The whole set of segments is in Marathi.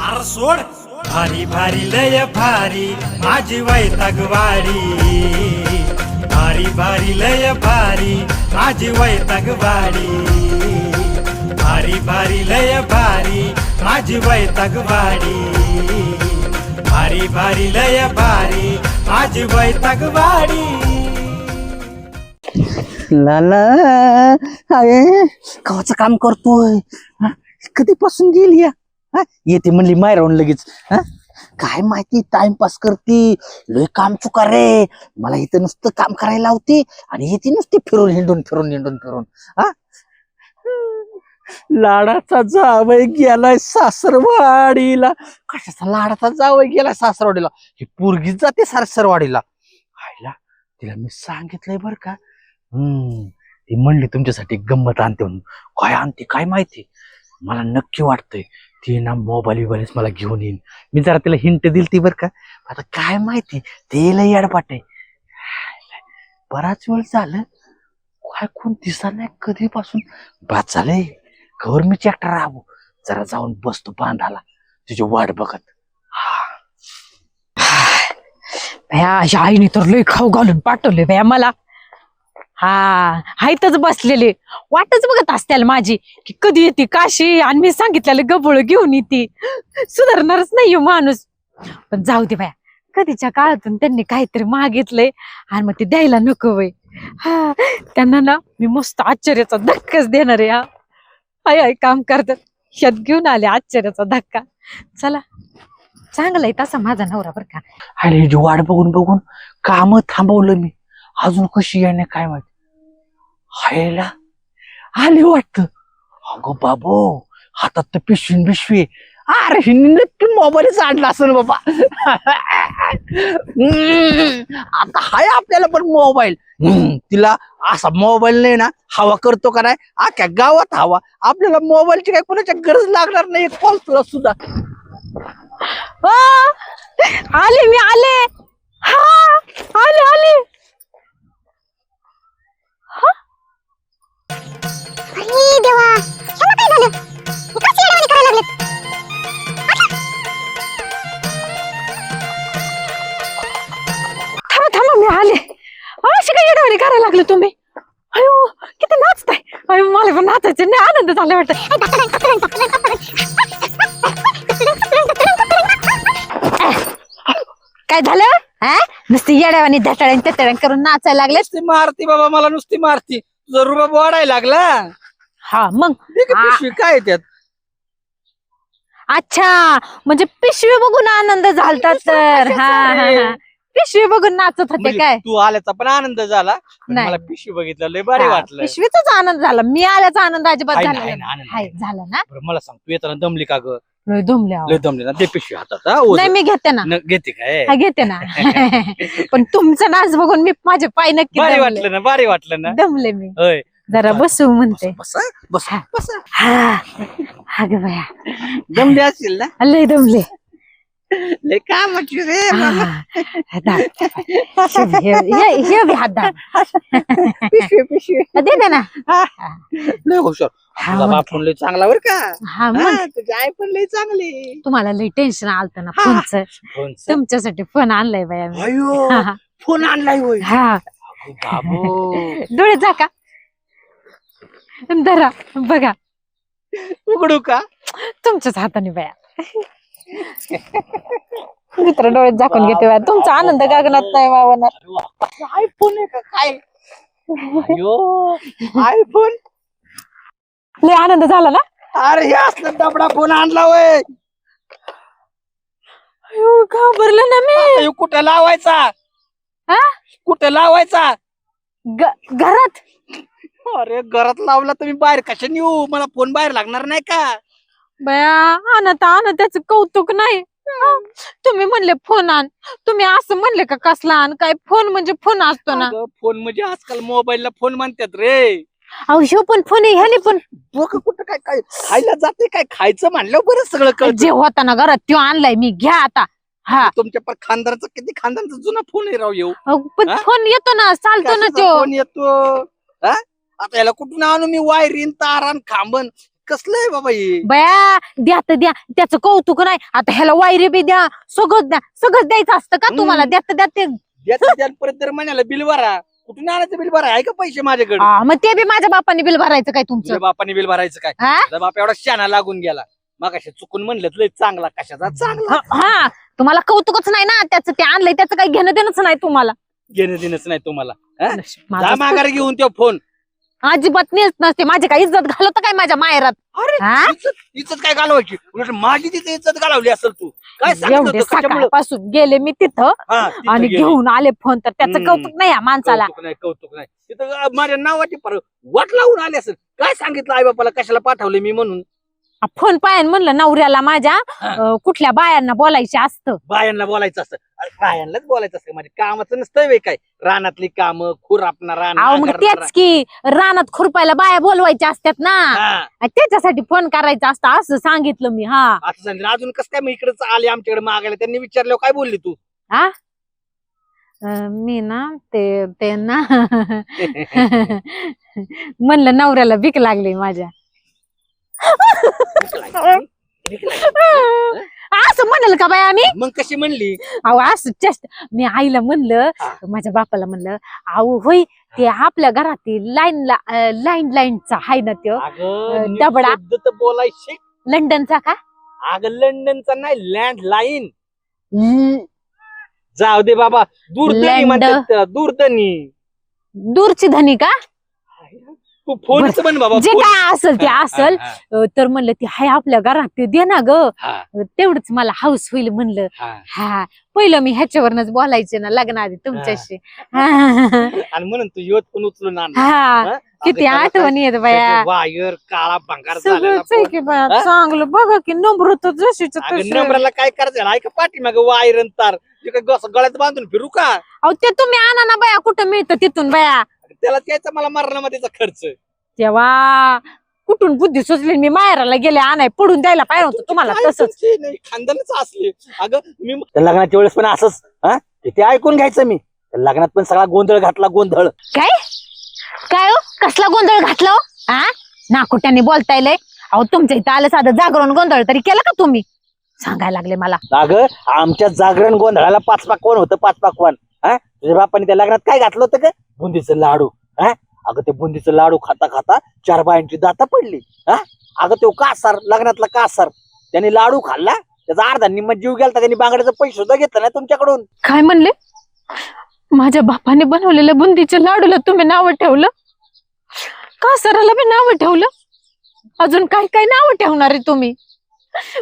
आर सोड. भारी भारी लय भारी माझी वैतागवाडी भारी भारी लय भारी माझी वैतागवाडी भारी भारी लय भारी माझी वैतागवाडी भारी भारी लय भारी माझी वैतागवाडी लाला अरे कवाचं काम करतोय. कधीपासून गेली या? हा? येते म्हणली मायरावून लगेच. हा? काय माहिती टाइमपास करती. लय काम चुका रे. मला इथं नुसतं काम करायला लावते आणि येते नुसती फिरून हिंडून फिरून हिंडून फिरून. हा? लाडाचा जावय गेलाय सासरवाडीला. कशाचा लाडाचा जावय गेलाय सासरवाडीला? ही पोरगीच जाते सासरवाडीला. आईला तिला मी सांगितलंय बर का? हम्म ती म्हणली तुमच्यासाठी गंमत आणते म्हणून. काय आणते काय माहिती? मला नक्की वाटतंय ती ना मोबाईल बिबाईलच मला घेऊन येईन. मी जरा तिला हिंट दिली ती बरं का. आता काय माहिती? ते लई अडपाट आहे. बराच वेळ झालं. काय कोण दिसा नाही कधीपासून. बात झालंय. घर मी चॅक्टर राहू जरा जाऊन बसतो बांधाला. तुझी वाट बघत. भया अशा आईने तर लई खाऊ घालून पाठवले भया मला. हा हायतच बसलेले. वाटच बघत असत्याल माझी की कधी येते काशी? आणि मी सांगितलेलं गबळ घेऊन येते. सुधारणारच नाही माणूस. पण जाऊ दे बाया कधीच्या काळातून त्यांनी काहीतरी मागितलंय आणि मग ते द्यायला नको वय. हा त्यांना ना मी मस्त आश्चर्याचा धक्काच देणार आहे हा. हाय हाय काम करतात ह्यात घेऊन आले आश्चर्याचा धक्का. चला. चांगला आहे तसा माझा नवरा बरं का. अरे हिची वाट बघून बघून काम थांबवलं मी. अजून कशी येणे काय माहिती? हायला आली वाटत. अगो बाबो हातात तर पिशवी पिशवी अरे हिंनी नक्की मोबाईलच आणला असेल बाबा. आता हाय आपल्याला पण मोबाईल. तिला असा मोबाईल नाही ना हवा करतो का नाही? अख्ख्या गावात हवा. आपल्याला मोबाईलची काय कोणाच्या गरज लागणार नाही कॉल तुला सुद्धा. आले मी आले. हा आले आले. अरे देवा ह्याला काय झालं? हे कशी येड्यावानी करायला लागलेत. थांबा थांबा मी आले. अशी काय येडवाणी करायला लागले तुम्ही? अयो किती नाचताय. अयो मला पण नाचायचे नाही आनंद झाला वाटत. काय झालं? हा नुसती येड्यावानी धटाळ्यान तेटाळ्यान करून नाचायला लागले नुसती मारती बाबा मला नुसती मारती. तुझा रुबाब वाढायला लागला. हा मग. दे की आ. पिशवी काय त्यात? अच्छा म्हणजे पिशवी बघून आनंद झालता तर. हा हा हा. पिशवी बघून नाचत होते म्हणजे काय? तू आल्याचा पण आनंद झाला पण नाही. मला पिशवी बघितलं लय हा, वाटलं. पिशवीचाच आनंद झाला. मी आल्याचा आनंद अजिबात हाय ना, झाला हाय. ना, आनंद हाय आहे. झाला ना? बरं, मला सांग तू येताना दमली का ग? लय. लय दमली ना. ते पिशवी हातात हा, ओझं. नाही मी घेते ना. न- घेते काय हा घेते ना. पण तुमचा नाच बघून मी माझे पाय नक्की भारी दमले. वाटलं ना भारी वाटलं ना. दमले मी. होय. जरा बसू. म्हणते. बसा बसा. बसा हा. ग बाया. दमली असेल ना? लय दमले. लय काय म्हटली रे हा. दाब. शुभ, हे हे- हे बी हात दाब. पिशवी पिशवी. दे दे ना. लय हुशार. तुझा बाप पण लय चांगला बर का. हा मग हा, तुझी आई पण लय चांगली. तुम्हाला लय टेन्शन आलत ना हा. फोनच. तुमच्यासाठी फोन आणलाय बाया मी अयो हा, हा. फोन आणलाय होय. हा. अगो बाबो. डोळे झाका धरा बघा. उघडू का? तुमच्याच हाताने बाया. मित्र डोळ्यात झाकून घेते बाया. तुमचा आनंद गगनात नाही वावणार. आयफोन आहे का? काय? अयो आयफोन? लय आनंद झाला ना? अरे हे असलं दबडा फोन आणला वय. अयो, घाबरलं ना मी. कुठं लावायचा? हा? कुठं लावायचा? ग- घरात? अरे घरात लावला तर मी बाहेर कशा येऊ? मला फोन बाहेर लागणार नाही का? बया आणत आणत त्याच कौतुक नाही. हा. तुम्ही म्हणले फोन आण. तुम्ही असं म्हणले का कसला आण? काय फोन म्हणजे फोन असतो ना. अगं, फोन म्हणजे आजकाल मोबाईलला फोन म्हणतात रे. अहो ह्यो पण फोन आहे ह्याने पण. डोकं कुठं काय काय खायला जाते काय खायचं म्हणलं बरं सगळं कळतं. जे होता ना घरात त्यो आणलाय मी घ्या आता. हा. तुमच्या पर खानदाराचा किती खानदाराचा जुना फोन आहे राव येऊ अहो, पण हा? फोन येतो ना चालतो ना कशाचा त्यो. फोन येतो? हा? आता याला कुठून आणू मी? वायरीन तारान खांबन. कसलं आहे बाबा हे? बया द्या तर द्या. त्याचं कौतुक नाही. आता ह्याला वायरे बी द्या सगळं द्या. सगळं द्यायचं असतं का तुम्हाला? हम्म. द्या तर द्या ते. याचं त्याला परत तर महिन्याला बिल भरा. कुठून आणायचं बिल भरा आहे का पैसे माझ्याकडे. हा, मग ते बी माझ्या बापाने बिल भरायचं काय तुमचं? तुझ्या बापाने बिल भरायचं काय? हा? तुझा बाप एवढा शाना लागून गेला. मग चुकून म्हणलं लय चांगला कशाचा चांगला? हा हा, तुम्हाला कौतुकच नाही ना? त्याचं ते आणलंय त्याचं काही घेणं देणंच नाही तुम्हाला. घेणं देणंच नाही तुम्हाला. जा माझं माघारी घेऊन तो फोन. अजिबात नेच नसते माझी काही इज्जत घालत काय माझ्या माहेरात हा? इज्जत इज्जत काय घालवायची उलट माझी तिथे इज्जत घालवली असेल तू काय सांगत एवढे होतं? कशामुळं? सकाळपासून गेले मी तिथं हा, तिथं आणि गेली. घेऊन आले फोन तर त्याचं हम्म. कौतुक नाही या माणसाला कौतुक नाही कौतुक नाही तिथं अं, माझ्या नावाची पर वाट लावून आले असेल काय सांगितलं आई बापाला कशाला पाठवले मी म्हणून फोन पायन म्हणलं नवऱ्याला माझ्या हा. अं, कुठल्या बायांना बोलायचं असतं? बायांना बोलायचं असतं. अरे बायांनाच बोलायचं असतं. माझ्या कामाचं नसतं वे काय. रानातली कामं खुरापणा रान अहो मग नांगरणारा. तेच की रानात खुरपायला बाया बोलवायच्या असतात ना. हा, आणि त्याच्यासाठी फोन करायचा असतं असं सांगितलं मी हा. असं सांगितलं. अजून कसं काय मी इकडेच आले आमच्याकडे मागायला? त्यांनी विचारल्यावर काय बोलली तू? अं, मी ना ते ते ना म्हणलं नवऱ्याला भीक लागली माझ्या. असं म्हणलं का बाय आम्ही? मग कशी म्हणली? अहो असं चेष्ट मी आईला म्हणलं. माझ्या बापाला म्हणलं अहो होय ते आपल्या घरातील लाईन लाईन लाईनचा आहे ना त्यो. अगं नीट डबडा. शब्द तर बोलाय शिक. लंडनचा का? अगं लंडनचा नाही लँड लाईन ल- जाऊ दे बाबा दूरधनी लंड- म्हणतात त्याला, दूरधनी दूरची धनी का? तू फोनच म्हण बाबा जे फोन. काय असल ते हा, असल हा, अं, तर म्हणलं ते हाय आपल्या घरात ते दे ना ग. हा, तेवढंच मला हाऊस होईल म्हणलं. हा. हा पहिलं मी ह्याच्यावरनच बोलायचे ना लग्नाआधी तुमच्याशी. हा. आणि म्हणून तू योत पण उचलून आण हा. किती आठवण येत बाया. वायर काळा भंगार झालेला सगळंच आहे की बाया. हा? चांगलं बघा की नम्र तर जशीच अगं तशी. नंबराला काय करायचं ऐका पाठी मग वायर आणि तार. ते काय गस- गळ्यात बांधून फिरू का? अहो ते तुम्ही आणा ना बाया. कुठं मिळतं तिथून बाया? त्याला त्याचा मला मरणामध्येचा खर्च. तेव्हा कुठून बुद्धी सुचली मी माहेराला गेले आणाय पडून द्यायला पाहिजे होतं तुम्हाला काय तसंच. तुमची नाही? खानदानच असले. अगं मी त्या लग्नाच्या वेळेस पण असंच हा? ते ऐकून घ्यायचं मी. त्या लग्नात पण सगळा गोंधळ घातला गोंधळ. काय? काय हो? कसला गोंधळ घातला हो? हा? नाकुट्याने बोलता येईल अहो तुमच्या इथं आलं साधं जागरण गोंधळ तरी केलं का तुम्ही? सांगायला लागले मला. अगं आमच्या जागरण गोंधळाला पाच पाकवान होतं पाच पाकवान. हा? तुझ्या बापाने त्या लग्नात काय घातलं होतं का बुंदीचं लाडू. हा? अगं ते बुंदीचं लाडू खाता खाता चार बायांची दाता पडली. हा? अगं तो कासार लग्नातला कासार. त्याने लाडू खाल्ला त्याचा अर्धा निम्मा जीव गेला त्यांनी बांगड्याचा पैसे सुद्धा घेतला ना तुमच्याकडून. काय म्हणले? माझ्या बापाने बनवलेल्या बुंदीच्या लाडूला तुम्ही नाव ठेवलं? कासाराला मी बी नाव ठेवलं? अजून काय काय नाव ठेवणार आहे तुम्ही?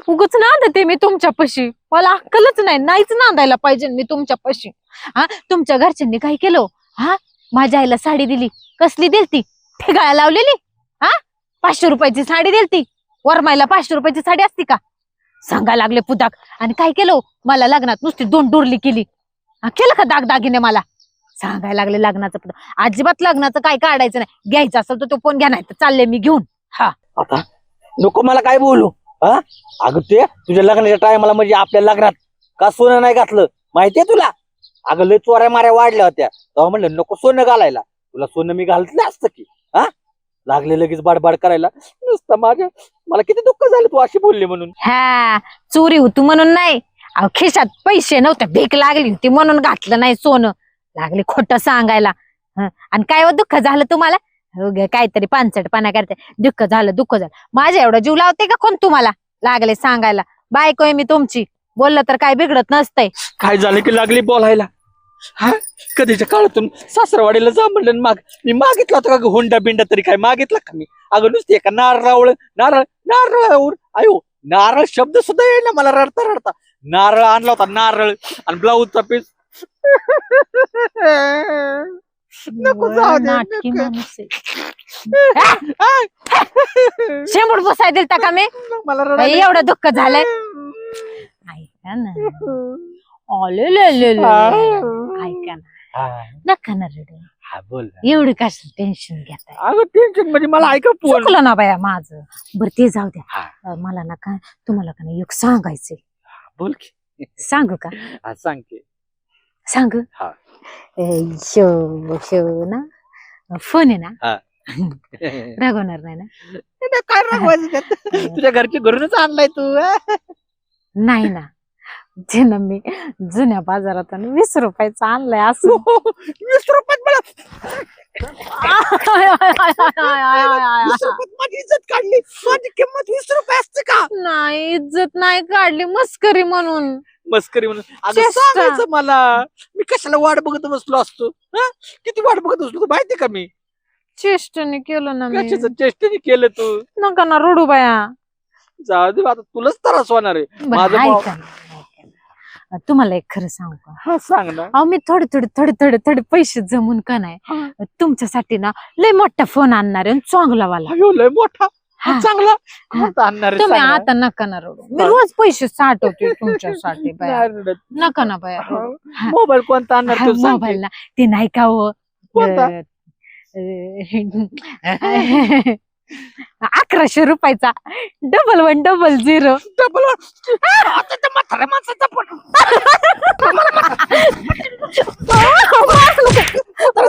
उगच नांदते मी तुमच्यापाशी. मला अक्कलच नाही नाहीच नांदायला पाहिजे मी तुमच्यापाशी. हा तुमच्या घरच्यांनी काय केलं हो? हा? माझ्या आईला साडी दिली. कसली दिलती? ठेगाळ्या लावलेली? हा पाचशे रुपयाची साडी दिलती. वरमायला पाचशे रुपयाची साडी असती का? सांगायला लागले पुदाक. आणि काय केलं हो? मला लग्नात नुसती दोन डोरली केली. हा, केलं का दागदागिने मला? सांगायला लागले लग्नाचं पण अजिबात लग्नाचं काय काढायचं नाही. घ्यायचं असेल तर तो फोन घ्या नाही तर चालले मी घेऊन. आता नको मला काय बोलू. हा? अगं ते तुझ्या लग्नाच्या टायमाला म्हणजे आपल्या लग्नात का सोनं नाही घातलं? माहितीये तुला? अगं लय चोऱ्या माऱ्या वाढल्या होत्या. तेव्हा म्हणलं नको सोनं घालायला. तुला सोनं मी घालतलं असतं की. हा? लागले लगेच बाडबाड करायला. नुसतं माझ्या मला किती दुःख झालं तू अशी बोलली म्हणून. हा चोरी होती म्हणून नाही. अहो, खिशात पैसे नव्हते. भीक लागली होती म्हणून घातलं नाही सोनं. लागले खोट सांगायला. हं. आणि काय हो दुःख झालं तुम्हाला? उगा काहीतरी पानसटपणा करते. दुःख झालं दुःख झालं. माझ्या एवढं जीव लावते का कोण तुम्हाला? लागले सांगायला. बायको आहे मी तुमची. बोललं तर काय बिघडत नसतंय. काय झालं की लागली बोलायला? हा? कधीच्या काळातून सासरवाडीला जा म्हणलं आणि माग मी मागितला होता का ग हुंडा बिंडा तरी काय मागितला का मी? अगं नुसते एका नारळावळ नारळ नारळावर अयो नारळ शब्द सुद्धा येईना मला रडता रडता. नारळ आणला होता नारळ आणि ब्लाऊजचा पीस नको जाऊ दे, नाटकी नको. माणूस आहे. शेंबूड बसाय दिलता का मी मला बाई, रडायला एवढं दुःख झालंय ऐका ना आले ले ले ले. ऐका ना हा, नका ना रडू हा, बोल एवढं कसं टेन्शन घेताय अगं टेन्शन म्हणजे मला ऐका फोन चुकलं ना बाया माझं बरं ते जाऊ द्या हा. अं, मला ना का तुम्हाला का नाही एक सांगायचंय बोल की सांगू का हा, सांग की सांगू? हा. अं, शो शो ना? फोन आहे ना? हा. रागवणार नाही ना? ते काय रागवायचं त्यात तुझ्या घरची घरूनच आणलाय तू? नाही ना. ते ना मी जुन्या बाजारात आणि वीस रुपयाचं आणलंय असं. वीस रुपयात मला वीस रुपयात माझी इज्जत काढली. माझी किंमत वीस रुपये असते का? नाही इज्जत नाही काढली. मस्करी म्हणून. मस्करी म्हणून. अगं चेष्टा. सांगायचं मला. मी कशाला वाट बघत बसलो असतो? हं? किती वाट बघत बसलो तू माहिती का मी? चेष्टने केलं ना मी. कशाचं चेष्टेने केलं तू? नका ना रडू बाया. जाऊ दे आता तुलाच त्रास होणार आहे. बरं, माझं भाव- ऐका ना, ऐका ना. तुम्हाला एक खरं सांगू का? हा सांग ना. अहो मी थोडे थोडे थोडे थोडे थोडे पैसे जमून का नाही? तुमच्यासाठी ना लय मोठा फोन आणणार आहे आणि चांगला वाला. अयो लय मोठा. हा. चांगला कोणता आणणार आहे तुम्ही सांग. आता नका ना रडू मी. रोज पैसे साठवते तुमच्यासाठी बाया नाही रडत. नका ना बाया रडू. हा. मोबाईल कोणता आणणार हा, तू सांग मोबाईल ना ते नाही का हो कोणता? अं, अकराशे रुपयाचा double one double zero double आता त्या म्हाताऱ्या माणसाचा पण